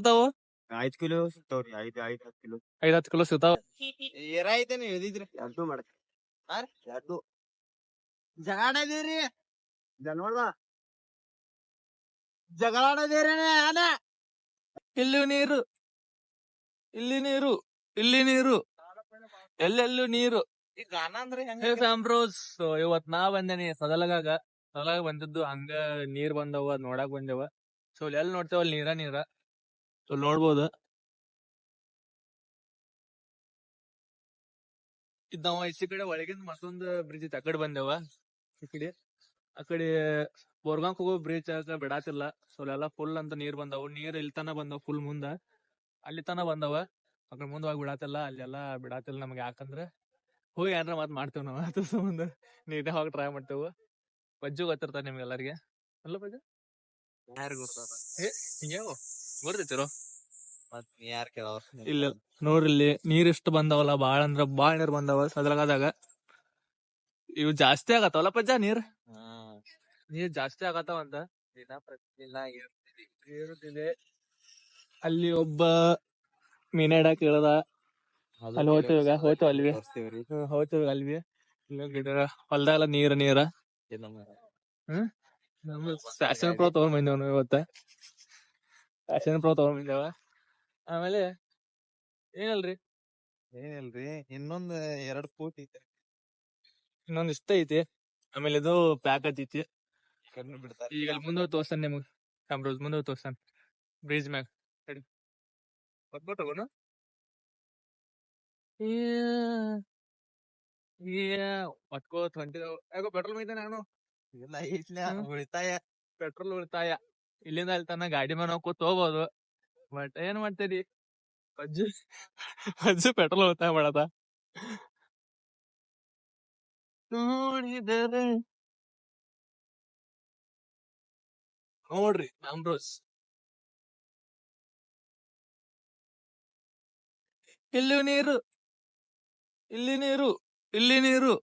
ಸಿಗ್ತಾವ ಐದ್ ಕಿಲೋ ಸಿಗ್ತಾವ್ರಿ ಐದ್ ಐದ್ ಹತ್ತು ಕಿಲೋ. ಐದ್ ಹತ್ತು ಕಿಲೋ ಸಿಗ್ತಾವ? ಏರ ಐತೇನೆ ಇಳಿದಿದ್ರಿ ಎರಡು ಮಾಡ ಎರಡು. ಜಗಾಡದೇರಿ ಜನ್ಮದ ಜಗಳಾಡದಿರಿ ಇಲ್ಲಿ ನೀರು. ಇಲ್ಲಿ ನೀರು. ಇಲ್ಲಿ ನೀರು. ಎಲ್ಲೆಲ್ಲೂ ನೀರು. ಈ ಗಾನ ಅಂದ್ರೆ ಹೆಂಗ ಹೇ ಫ್ಯಾಮ್ರೋಸ್ ಇವತ್ ನಾ ಬಂದೇನಿ ಸದಲಗಾಗ. ಸದಲಾಗ ಬಂದಿದ್ದು ಹಂಗ ನೀರ್ ಬಂದವ ಅದ್ ನೋಡಾಕ್ ಬಂದೇವ. ಸೊ ಎಲ್ಲಿ ನೋಡ್ತೇವ ಅಲ್ಲಿ ನೀರ ನೀರ. ಸೊ ನೋಡ್ಬೋದು. ಇದ್ ನಾವ ಈಚೆ ಕಡೆ ಒಳಗಿಂದ ಮತ್ತೊಂದು ಬ್ರಿಡ್ಜ್ ಐತಿ ಆ ಕಡೆ ಬಂದೇವ. ಈ ಕಡೆ ಆ ಕಡೆ ಬೋರ್ಗಾಂಕ್ ಹೋಗೋ ಬ್ರಿಡ್ಜ್ ಬಿಡಾತಿಲ್ಲ. ಸೊ ಅಲ್ಲೆಲ್ಲ ಫುಲ್ ಅಂತ ನೀರ್ ಬಂದವು. ನೀರ್ ಇಲ್ಲಿ ತನ ಬಂದವ ಫುಲ್ ಮುಂದ. ಅಲ್ಲಿ ತನ ಬಂದವ. ಕಡೆ ಮುಂದ್ ಹೋಗಿ ಬಿಡಾತಿಲ್ಲ. ಅಲ್ಲೆಲ್ಲ ಬಿಡಾತಿಲ್ಲ ನಮ್ಗೆ. ಯಾಕಂದ್ರೆ ಹೋಗಿ ಏನಾರ ಮಾತ್ ಮಾಡ್ತೇವ್ ನಾವ್. ಅದ್ರ ಸಂಬಂಧ ನೀಟೇ ಹೋಗಿ ಟ್ರೈ ಮಾಡ್ತೇವ. ಬಜ್ಜು ಗೊತ್ತಿರ್ತಾರ ನಿಮ್ಗೆಲ್ಲರಿಗೆ ಅಲ್ಲ ಬಜ್ಜು? ಯಾರು ಗೊತ್ತಾರ? ಹಿಂಗ್ಯಾವ ಗೊತ್ತೈತಿರೋ ಮತ್ ಯಾರ್ ಕೇಳವ್ರ ಇಲ್ಲ ನೋಡ್ರಿ ಇಲ್ಲಿ ನೀರ್ ಇಷ್ಟ ಬಂದವಲ್ಲ ಬಾಳ ಅಂದ್ರ ಬಾಳ ನೀರ್ ಬಂದವ ಸದ್ರಗಾದಾಗ ಇವು ಜಾಸ್ತಿ ಆಗತ್ತವಲ್ಲ ಪಜ್ಜ ನೀರ್? ನೀರ್ ಜಾಸ್ತಿ ಆಗತ್ತವ ಅಂತ? ದಿನ ಪ್ರತಿದಿನ. ಏರುತ್ತಿದೆ ಅಲ್ಲಿ ಒಬ್ಬ ಮೀನ ಇಡಕ್ ಇಳದ ಅಲ್ಲಿ ಹೋಗ್ತೇವೆ ಈಗ, ಹೋಗ್ತೇವೆ ಅಲ್ವಿ? ಹೌದು ಅಲ್ವಿ ಇಲ್ಲ ಗಿಡ ಹೊಲ್ದಾಗೆಲ್ಲ ನೀರ ನೀರ. ಹ್ಮ್? ನಮ್ಮ ಫ್ಯಾಷನ್ ಪ್ರೋ ತಗೊಂಡ್ ಬಂದ್ ಇವತ್ತ. ಫ್ಯಾಷನ್ ಪ್ರೋ ತಗೊಂಡ್ ಆಮೇಲೆ ಏನಲ್ರಿ ಏನಿಲ್ರಿ ಇನ್ನೊಂದ್ ಎರಡ್ ಫೂಟ್ ಐತೆ ಇನ್ನೊಂದ್ ಇಷ್ಟ ಐತಿ ಆಮೇಲೆ ಇದು ಪ್ಯಾಕ್ ಐತಿ ಕಣ್ಣು ಬಿಡ್ತಾರೆ ಈಗ ಅಲ್ಲಿ ಮುಂದೆ ತೋರ್ಸ್ತಾನ ನಿಮಗ್ ಕಾಮ್ರೋಸ್ ಮುಂದೆ ತೋರ್ಸ್ತಾನ ಬ್ರಿಡ್ಜ್ ಮ್ಯಾಗ ಸರಿ ಬರ್ಬೋದು ತಗೋಣ ಒಟ್ಕೋ ಟ್ವೆಂಟಿ ಯಾಕೋ ಪೆಟ್ರೋಲ್ ಮೈತ ನಾನು ಇಲ್ಲ ಐತ್ಲ ಉಳಿತಾಯ ಪೆಟ್ರೋಲ್ ಉಳಿತಾಯ ಇಲ್ಲಿಂದ ಅಲ್ಲಿ ತನ ಗಾಡಿ ಮೇಲೆ ನಾವು ಕೂತ್ ಬಟ್ ಏನ್ ಮಾಡ್ತೀರಿ? ಅಜ್ಜು ಅಜ್ಜು ಪೆಟ್ರೋಲ್ ಹೋಗ್ತಾ ಮಾಡದ ನೋಡಿದರೆ. ನೋಡ್ರಿ ಆಂಬ್ರೋಸ್ ಇಲ್ಲಿ ನೀರು. ಇಲ್ಲಿ ನೀರು ಇಲ್ಲಿ ನೀರು.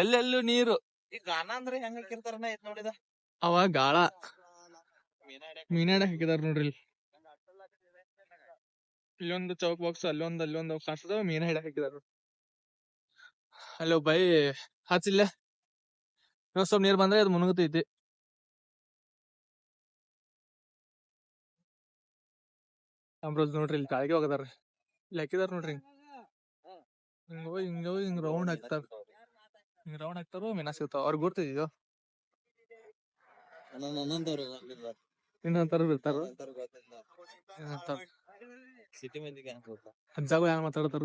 ಎಲ್ಲೆಲ್ಲೂ ನೀರು. ಈ ಗಾನ ಅಂದ್ರೆ ಹೆಂಗ್ ಹಾಕಿರ್ತಾರ ಐತ್ ನೋಡಿದ ಅವ ಗಾಳ. ಮೀನಾಡ ಹಾಕಿದಾರ ನೋಡ್ರಿ ಇಲ್ಲಿ. ಇಲ್ಲೊಂದು ಚೌಕ್ ಬಾಕ್ಸ್ ಅಲ್ಲೊಂದ್, ಅಲ್ಲೊಂದು ಕಾಣಿಸ್ತದ ಮೀನ ಹಿಡ ಹಾಕಿದಾರ ಹಲೋ ಬೈ ಹಚ್ಚಿಲ್ಲ ಇನ್ನೊಂದ್ ಸ್ವಲ್ಪ ನೀರ್ ಬಂದ್ರೆ ಅದು ಮುನುಗುತ್ತೈತಿ ಅಮ್ರೋಜ್ ನೋಡ್ರಿ ಇಲ್ಲಿ ಕಾಳಿಗೆ ಹೋಗದಾರ ಇಲ್ಲಿ ಹಾಕಿದಾರ ನೋಡ್ರಿ ಹಿಂಗ. ಹೋಗಿ, ಹಿಂಗ್, ಹೋಗಿ ಹಿಂಗ ರೌಂಡ್ ಹಾಕ್ತಾರ. ಹಿಂಗ್ ರೌಂಡ್ ಹಾಕ್ತಾರ, ಮೀನಾ ಸಿಗ್ತಾವ. ಅವ್ರಿಗೆ ಗೊತ್ತಿದ್ಯೋ ಒಂದೊಂದ್ ಬಿಡ್ತಾರ ಸಿಟಿ ಮಂದಿ ಅಜ್ಜಾಗ ಯಾರು ಮಾತಾಡ್ತಾರ.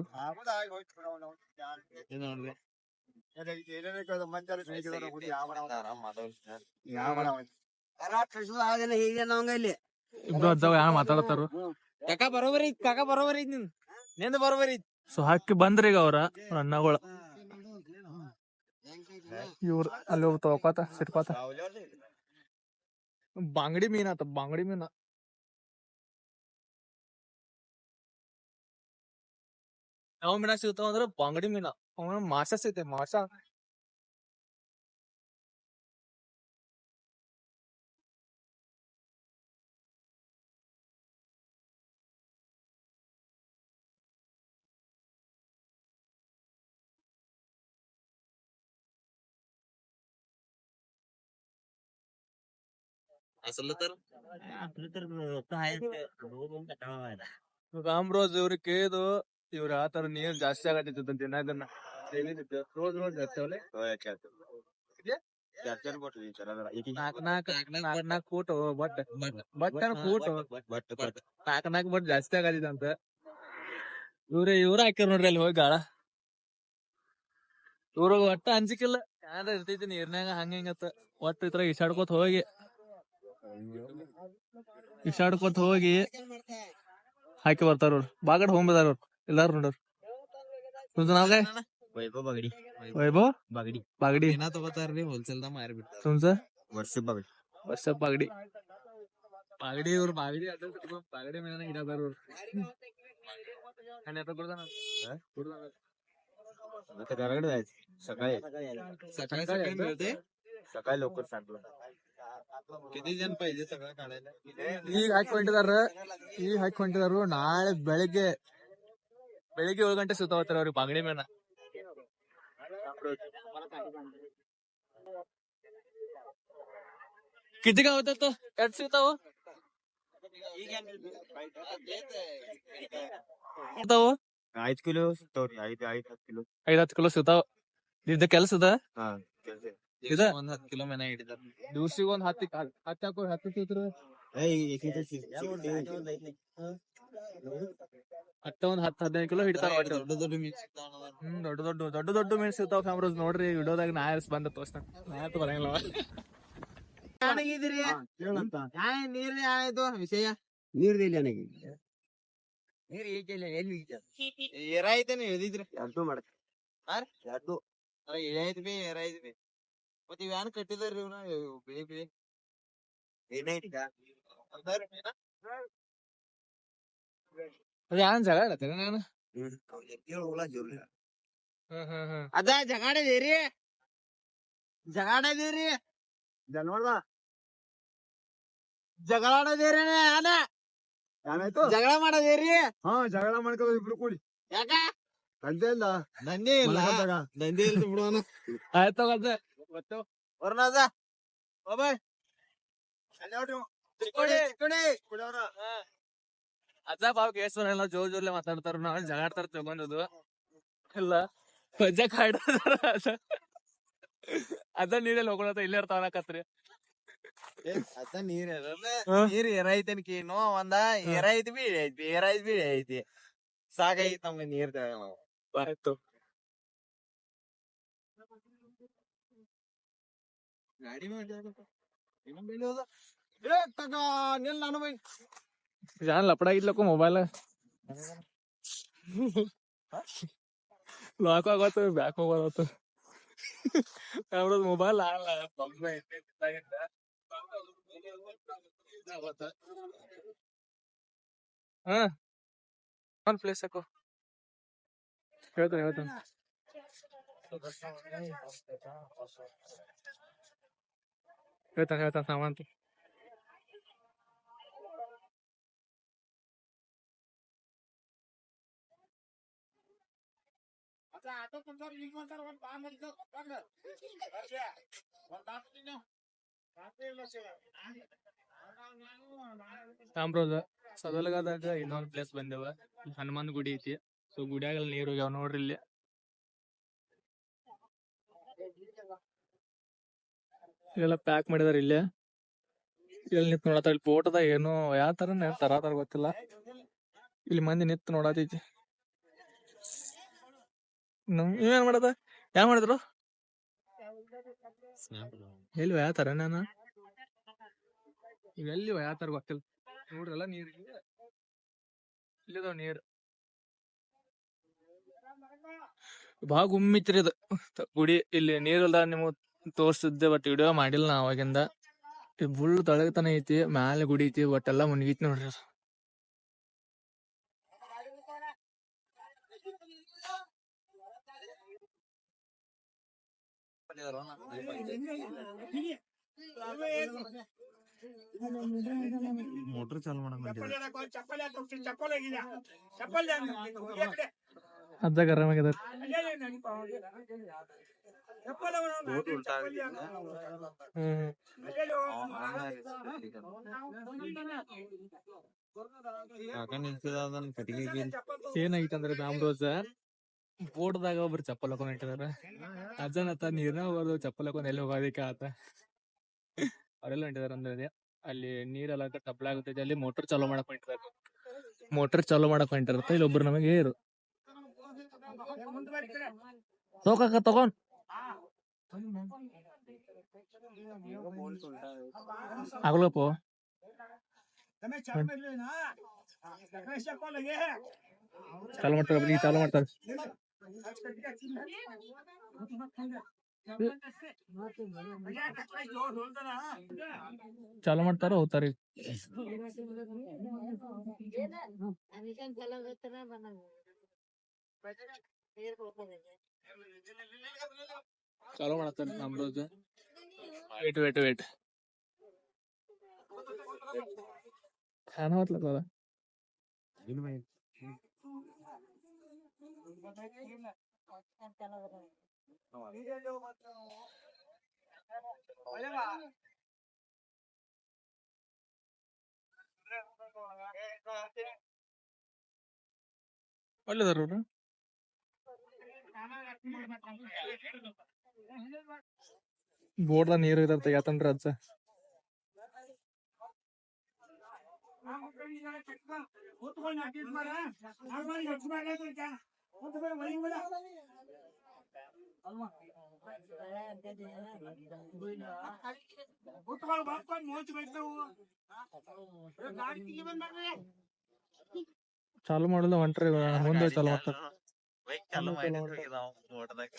ಇಬ್ರು ಅಜ್ಜಾಗ ಯಾರು ಮಾತಾಡ್ತಾರ? ಕಾಕ ಬರೋಬರಿ ಐತಿ ಕಾಕ ಬರೋಬರಿ ಐತ್ ನಿಂದ್. ನಿಂದ ಬರೋಬರಿ ಐತಿ ಸೊ ಹಾಕಿ ಬಂದ್ರಿ ಈಗ ಅವ್ರ ಅಣ್ಣಗಳ. ಇವ್ರ ಅಲ್ಲಿ ಹೋಗ್ತಾವ ತಗೋತ ಸಿಟ್ಕೋತ ಬಾಂಗಡಿ ಮೀನ್ ಆತ ಬಾಂಗಡಿ ಮೀನ ಯಾವ ಮೀನ ಸಿಗ್ತಾವ ಅಂದ್ರ ಬಾಂಗಡಿ ಮೀನ ಅವನ ಮಾಸ ಸಿಗ್ತೈತೆ ಮಾಸ ಅಸಲು ತರ ರಾಮ್ರೋಜ್ ಇವ್ರಿಗೆ ಕೇಳಿದು ಇವ್ರ ಆತರ ನೀರ್ ಜಾಸ್ತಿ ಆಗತ್ತಿತ್ತು ದಿನ ದಿನ ರೋಜ್ ರೋಜ್ ಜಾಸ್ತಿ ನಾಕ್ ಫೂಟ್ ಬಟ್ ಬಟ್ ಫೂಟ್ ಬಟ್ ಜಾಸ್ತಿ ಆಗತ್ತಿತ್ತಂತ ಇವ್ರೇ ಇವ್ರೆ ಹಾಕ್ಯಾರ ನೋಡ್ರಿ ಅಲ್ಲಿ ಹೋಗಿ ಗಾಳ. ಇವ್ರ ಒಟ್ಟ ಅಂಜಿಕಿಲ್ಲ ಯಾರ ಇರ್ತೈತಿ ನೀರ್ನ್ಯಾಗ ಹಂಗ ಹಿಂಗತ್ತ ಒಟ್ಟ ಇತರ ಇಸಾಡ್ಕೋತ ಹೋಗಿ. ಇಸಾಡ್ಕೋತ ಹೋಗಿ ಹಾಕಿ ಬರ್ತಾರ ಅವ್ರು ಬಾಗಡ್ ಹೋಗ್ಬದಾರ ಅವ್ರು ಎಲ್ಲಾರು ನೋಡ್ರಿ तुमचं नाव काय ವೈಭವ್ ಬಗಡಿ वैभव ಬಗಡಿ बागडी ಏನ ತಗೋತಾರ್ರಿ ಹೋಲ್ಸೇಲ್ ದಾಗ ಮಾರಿ ಬಿಡ್ತಾರ तुमचं ವರ್ಷ ಬಗಡಿ ವರ್ಷ ಬಾಗಡಿ ಬಾಗಡಿ ಇವ್ರು ಬಾಗಡಿ ಅಡ್ಡ ಬಿಟ್ಕೊಂಡ್ ಬಾಗಡಿ ಮೇಲೆ ಇಡದಾರ ಅವ್ರು आणि आता कुठं जाणार? कुठं जाणार? आता घराकडे जायचं सकाळी सकाळी सकाळी मिळते सकाळी लवकर सांगतो किती जण पाहिजे सगळं काढायला ಈಗ ಹಾಕೊಂಡಿದಾರ ಈಗ ಹಾಕೊಂಡಿದಾರು ನಾಳೆ ಬೆಳಿಗ್ಗೆ ಬೆಳಿಗ್ಗೆ ಏಳು ಗಂಟೆ ಸುತ್ತಾವತ್ತಾರ ಅವ್ರಿಗೆ ಬಾಂಗಡಿ ಮೇನ किती गाव होतात ಎಷ್ಟ್ ಸಿಗ್ತಾವ ಸಿಗ್ತಾವ ಐದ್ ಕಿಲೋ ಸಿಗ್ತಾವ್ರಿ ಐದ್ ಐದ್ ಹತ್ತು ಕಿಲೋ ಐದ್ ಹತ್ತು ಕಿಲೋ ಸಿಗ್ತಾವ ಇದು ಕೆಲ್ಸದ ಹಾ ಇದ? ಒಂದ್ ಹತ್ತು ಕಿಲೋ ಮೇನ ಹಿಡಿದಾರ. ದಿವ್ಸಿಗೆ ಒಂದ್ ಹತ್ತಿ ಹತ್ತಿ ಹಾಕೋ ಹತ್ತಿ ಸಿಗ್ತಾರ ಹತ್ತ ಒಂದ್ ಹತ್ತು ಹದಿನೈದು ಕಿಲೋ ಒಟ್ಟು. ದೊಡ್ಡ ದೊಡ್ಡ ಮೀನ್ ಸಿಗ್ತಾವ ಹ್ಮ್ ದೊಡ್ಡ ದೊಡ್ಡ ದೊಡ್ಡ ದೊಡ್ಡ ಮೀನ್ ಸಿಗ್ತಾವ ಕ್ಯಾಮ್ರಾಸ್ ನೋಡ್ರಿ ವಿಡಿಯೋದಾಗ ನಾ ಎಸ್ ಬಂದ ತೋರ್ಸ್ತಾನ ನಾ ಯಾಕೆ ಬರಂಗಿಲ್ಲ ಅವ. ನೀರ್ ಆಯ್ತು ವಿಷಯ. ನೀರ್ದಿಲ್ಲ ನನಗೆ ನೀರ್ ಈಗಿಲ್ಲ ಎಲ್ಲಿ ಏರ ಐತೇನೆ ಇಳಿದಿದ್ರಿ ಎರಡು ಮಾಡಕ್ ಎರಡು. ಐತ್ ಬಿ ಏರ ಐತ್ ಬಿ. ಮತ್ ಇವ್ ಏನ್ ಕಟ್ಟಿದಾರ್ರಿ ಇವ್ನ ಇವ್ ಬಿಳಿ ಬಿಳಿ ಮೀನ? ಅದ್ ಯಾನ್ ಜಗಳ ಆಡತ್ತೀರ ನಾನು? ಅದ ಜಗಾಡದೇರಿ ಜಗಾಡದೇರಿ ಜನವಲ್ಲ ಜಗಳಾಡದೇರಿ ಅದ. ಏನಾಯ್ತು ಜಗಳ ಮಾಡದೇರಿ ಹಾ ಜಗಳ ಮಾಡ್ಕೋ ಇಬ್ರು ಕೂಡಿ. ಯಾಕ? ತಂದೆ ಇಲ್ಲ. ನಂದೇ ಇಲ್ಲ. ನಂದೇ ಇಲ್ಲ ಬಿಡೋಣ ಆಯ್ತು ತಗೋದ ವರ್ಣದ ಬಾಯ್ ಅಲ್ಲಿ ನೋಡ್ರಿ ಇವ. ಚಿಕ್ಕೋಡಿ ಚಿಕ್ಕೋಡಿ! ಅಜ್ಜ ಪಾವ ಕೇಸ್ ಎಲ್ಲ ಜೋರ್ ಜೋರ್ಲೆ ಮಾತಾಡ್ತಾರ ನಾವ್ ಜಗಾಡ್ತಾರ ತಗೊಂಡದು. ಇಲ್ಲ ಅಜ್ಜ ಕಾಡ್ತಾರ ಅದ ನೀರಲ್ಲಿ ಹೋಗೋಣ ಇಲ್ಲೇ ಇರ್ತಾವ ಏ, ಅದ ನೀರ್. ನೀರ್ ಏರ ಕೇನೋ ಒಂದ ಏರ ಐತಿ ಬಿ ಐತಿ ಏರ ಐತಿ ಬಿ ಐತಿ. ಸಾಕೈತಿ ನಮ್ಗೆ ನೀರ್ ನಾವು ಆಯ್ತು. ಗಾಡಿ ಜಾನ್ ಲಪಡ ಇದ್ಲಕ್ಕ ಮೊಬೈಲ್ ಲಾಕ್ ಆಗತ್ತ ಬ್ಯಾಕ್ ಹೋಗೋದು ಅವ್ರದ್ ಮೊಬೈಲ್ ಹಾ. ಒಂದ್ ಪ್ಲೇಸ್ ಹಾಕು. ಹೇಳ್ತಾನೆ ಹೇಳ್ತಾನೆ. ಹೇಳ್ತಾನೆ ಹೇಳ್ತಾನೆ ಸಾಮಾನ್ ತಾಮ್ರದ ಸದಲಗಾದಾಗ ಇನ್ನೊಂದ್ ಪ್ಲೇಸ್ ಬಂದೇವ. ಹನುಮಾನ್ ಗುಡಿ ಐತಿ. ಸೊ ಗುಡಿಯಾಗ ನೀರು ಹೋಗ್ಯಾವ ನೋಡ್ರಿ ಇಲ್ಲಿ. ಇಲ್ಲೆಲ್ಲ ಪ್ಯಾಕ್ ಮಾಡಿದಾರೆ ಇಲ್ಲೇ. ಇಲ್ಲಿ ನಿಂತ್ ನೋಡತ್ತ ಇಲ್ಲಿ ಫೋಟೋದಾಗ ಏನು ಯಾವ ತರ ತರತಾರ ಗೊತ್ತಿಲ್ಲ. ಇಲ್ಲಿ ಮಂದಿ ನಿಂತ್ ನೋಡತೈತಿ. ನಮ್ ಏನ್ ಮಾಡದ? ಯಾವ ಮಾಡಿದ್ರು? ಎಲ್ಲಿ ಯಾವ ತರ ನಾನು? ಇವೆಲ್ಲಿ ಯಾವ ತರ ಗೊತ್ತಿಲ್ಲ. ನೋಡ್ರಲ್ಲ ನೀರ್ ಇಲ್ಲಿ. ಇಲ್ಲಿದಾವ ನೀರ್. ಬಾ ಗುಮ್ಮಿತ್ರಿ ತ- ಗುಡಿ, ಇಲ್ಲಿ ನೀರಲ್ಲ ನಿಮಗ್ ತೋರ್ಸಿದ್ದೆ ಬಟ್ ವಿಡಿಯೋ ಮಾಡಿಲ್ಲ ನಾ ಅವಾಗಿಂದ. ಈ ಬುಲ್ ತಳಗತನ ಐತಿ ಮ್ಯಾಲೆ ಗುಡಿ ಐತಿ ಬಟ್ ಎಲ್ಲಾ ಮುನ್ಗೈತಿ ನೋಡ್ರಿ ಅದು. ಮೋಟರ್ ಚಾಲು ಮಾಡಕ್ ಅರ್ಧ ಗರಂ ಆಗ್ಯದ. ಹ್ಮ್. ರಾಮರೋಜ ಬೋಟ್ದಾಗ ಒಬ್ರು ಚಪ್ಪಲ್ ಹಾಕೊಂಡ್ ಇಟ್ಟಿದಾರ ಆತ ನೀರ್ನ ಹೋಗೋದು ಚಪ್ಪಲ್ ಹಾಕೊಂಡ್ ಎಲ್ಲಿ ಹೋಗೋದಿಕ್ಕ ಆತ? ಅವರೆಲ್ಲ ಹೊಂಟಿದಾರ ಅಂದ್ರೆ ಅಲ್ಲಿ ನೀರೆಲ್ಲ ಟಪ್ಲ ಆಗುತ್ತೆ. ಅಲ್ಲಿ ಮೋಟರ್ ಚಾಲೂ ಮಾಡಕ್ ಹೊಂಟಿದಾರ ಮೋಟರ್ ಚಾಲೂ ಮಾಡಕ್ ಹೊಂಟಿರತ್ತ. ಇಲ್ಲಿ ಒಬ್ರು ನಮಗೆ ಏರು. ತಗೋಕ ತಗೊಂಡ್. ಆಗ್ಲಪ್ಪ ಚಾಲು ಮಾಡ್ತಾರ ಈಗ ಚಾಲು ಮಾಡ್ತಾರ ಚಾಲು ಮಾಡ್ತಾರ ಹೋಗ್ತಾರ ಈಗ ಚಾಲು ಮಾಡತ್ತಾರ ಅಮ್ರೋಜ್ ವೇಟ್ ವೇಟ್ ವೇಟ್ ಕಾಣವತ್ಲದ ಒಳ್ಳೆದಾರ ಅವ್ರು ಬೋರ್ದ ನೀರು ಇದಾರ ತೆಗ್ಯಾತನ್ರಿ ಅಜ್ಜ. ಚಾಲು ಮಾಡಲ್ಲ ಹೊಂಟ್ರಿ ಮುಂದೆ ಚಾಲು ಮಾಡ್ತಾರ ಬೈಕ್ ಚಾಲು ಮಾಡಿದ್ರು ನಾವು ತೋಟದಾಗ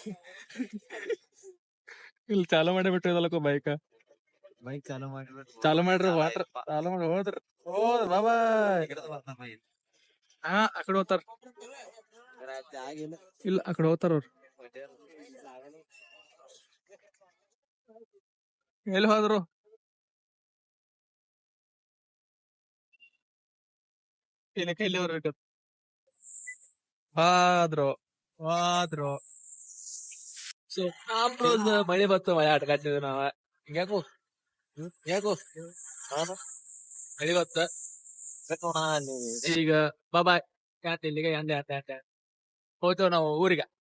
ಇಲ್ಲಿ ಚಾಲು ಮಾಡಿ ಬಿಟ್ರಿ ಇದಲ್ಲಕ್ಕ ಬೈಕ್ ಬೈಕ್ ಚಾಲು ಮಾಡಿ ಚಾಲು ಮಾಡ್ರಿ ವಾಟ್ರ್ ಚಾಲು ಮಾಡಿ ಹೋದ್ರಿ ಹೋದ್ ಬಾಬಾ ಹಾ ಆ ಕಡೆ ಹೋಗ್ತಾರ. ಇಲ್ಲ ಅಕಡೆ ಕಡೆ ಹೋಗ್ತಾರ ಅವ್ರು. ಎಲ್ಲಿ ಹೋದ್ರು? ಇಲ್ಲಿ ಕೈಲಿ ಬರ್ಬೇಕು ಹಾದ್ರು ಹಾದ್ರು. ಸೊ ಆಮ್ರೋಸ್ ಮಳೆ ಬತ್ತು ಮಳೆ ಆಟ ಕಟ್ಟಿದ್ವಿ ನಾವ. ಹಿಂಗ್ಯಾಕು? ಯಾಕೋ ಮಳೆ ಬತ್ತ? ಈಗ ಬಾಬಾಯ್ ಯಾತ ಇಲ್ಲಿಗೆ? ಎಂದೆ ಅಂತ ಹೋಗ್ತೇವ್ ನಾವು ಊರಿಗೆ.